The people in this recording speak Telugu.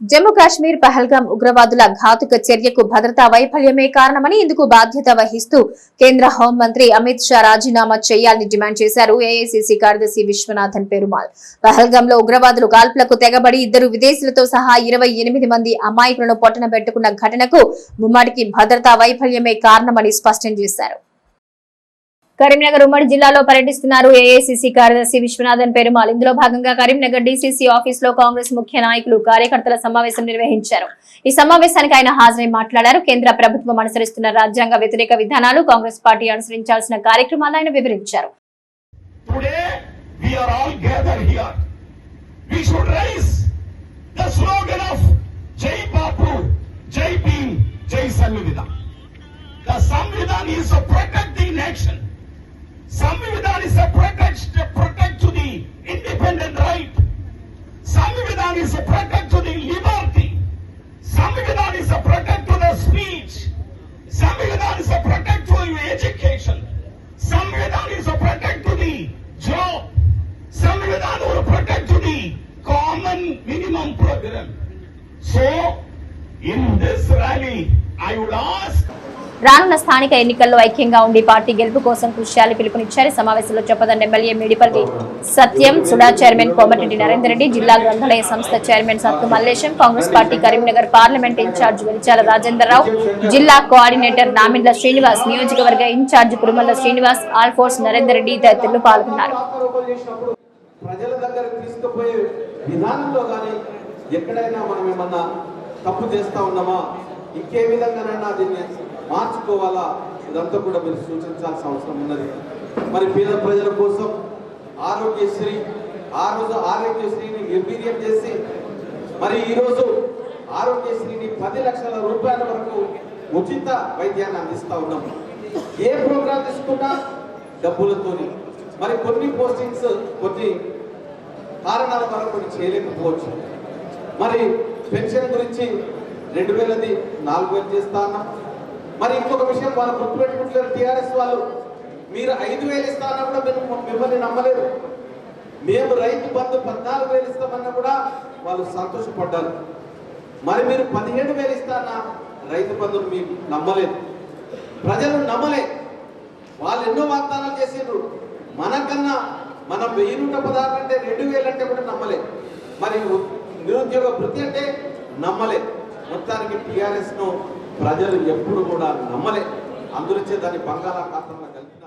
జమ్మూ కాశ్మీర్ పహల్గాం ఉగ్రవాదుల ఘాతుక చర్యకు భద్రతా వైఫల్యమే కారణమని ఇందుకు బాధ్యత వహిస్తూ కేంద్ర హోంమంత్రి అమిత్ షా రాజీనామా చేయాలని డిమాండ్ చేశారు. ఏఐసిసి కార్యదర్శి విశ్వనాథన్ పెరుమాల్ పహల్గాంలో ఉగ్రవాదులు కాల్పులకు తెగబడి ఇద్దరు విదేశీలతో సహా ఇరవై ఎనిమిది మంది అమాయకులను పొట్టన పెట్టుకున్న ఘటనకు ముమ్మాటికి భద్రతా వైఫల్యమే కారణమని స్పష్టం చేశారు. కరీంనగర్ ఉమ్మడి జిల్లాలో పర్యటిస్తున్నారు ఏఐసిసి కార్యదర్శి విశ్వనాథన్ పెరుమాల్ ఇందులో భాగంగా కరీంనగర్ డీసీసీ ఆఫీస్లో కాంగ్రెస్ ముఖ్య నాయకులు కార్యకర్తల సమావేశం నిర్వహించారు. ఈ సమావేశానికి ఆయన హాజరై మాట్లాడారు. కేంద్ర ప్రభుత్వం అనుసరిస్తున్న రాజ్యాంగ వ్యతిరేక విధానాలు కాంగ్రెస్ పార్టీ అనుసరించాల్సిన కార్యక్రమాలు ఆయన వివరించారు. The Samvidhan. The Samvidhan is to protect the nation. Samvidhan is a protect, to protect to the independent right. Samvidhan is a protect to the liberty. Samvidhan is a protect to the speech. Samvidhan is a protect to your education. Samvidhan is a protect to the job. Samvidhan will protect to the common minimum program. So, in this rally, I would ask రానున్న స్థానిక ఎన్నికల్లో ఐక్యంగా ఉండి పార్టీ గెలుపు కోసం కృషి చేయాలని పిలుపునిచ్చారు. సమావేశంలో Choppadandi MLA Medipally Satyam SUDA chairman Komatireddy Narender Reddy జిల్లా గ్రంథాలయ సంస్థ chairman Sattu Mallesham Congress party Karimnagar parliament incharge Velichala Rajenderrao జిల్లా కోఆర్డినేటర్ నామిండ్ల శ్రీనివాస్ నియోజకవర్గ ఇన్ఛార్జ్ కురుమల్ల శ్రీనివాస్ ఆల్ఫోర్స్ నరేందర్ రెడ్డి తదితరులు పాల్గొన్నారు. ప్రజల దగ్గర తీసుకుపోయే విధానంలో కానీ ఎక్కడైనా మనం ఏమన్నా తప్పు చేస్తా ఉన్నామా? ఇంకే విధంగానైనా దీన్ని మార్చుకోవాలా? ఇదంతా కూడా మీరు సూచించాల్సిన అవసరం ఉన్నది. మరి పేద ప్రజల కోసం ఆరోగ్యశ్రీ ఆ రోజు ఆరోగ్యశ్రీని నిర్వీర్యం చేసి మరి ఈరోజు ఆరోగ్యశ్రీని పది లక్షల రూపాయల వరకు ఉచిత వైద్యాన్ని అందిస్తూ ఉన్నాం. ఏ ప్రోగ్రాం తీసుకున్నా డబ్బులతోని. మరి కొన్ని పోస్టింగ్స్ కొన్ని కారణాల వల్ల కొన్ని చేయలేకపోవచ్చు. మరి పెన్షన్ గురించి రెండు వేలది నాలుగు వేలు చేస్తా ఉన్నాం మరి ఇంకొక విషయం వాళ్ళు గుర్తుపెట్టుకుంటున్నారు టీఆర్ఎస్ వాళ్ళు. మీరు ఐదు వేలు ఇస్తారన్నా కూడా మేము మిమ్మల్ని నమ్మలేదు మేము రైతు బంధు పద్నాలుగు వేలు ఇస్తామన్నా కూడా వాళ్ళు సంతోషపడ్డారు. మరి మీరు పదిహేడు వేలు ఇస్తానా రైతు బంధును మీరు నమ్మలేదు. ప్రజలు నమ్మలే. వాళ్ళు ఎన్నో వాగ్దానాలు చేసిండ్రు. మనకన్నా మనం వెయ్యి నూట పదహారు అంటే రెండు వేలు అంటే కూడా నమ్మలే. మరి నిరుద్యోగ వృత్తి అంటే నమ్మలే. మొత్తానికి టీఆర్ఎస్ను ప్రజలు ఎప్పుడు కూడా నమ్మలే. అందులోచే దాన్ని బంగాళాఖాతంలో కలిపి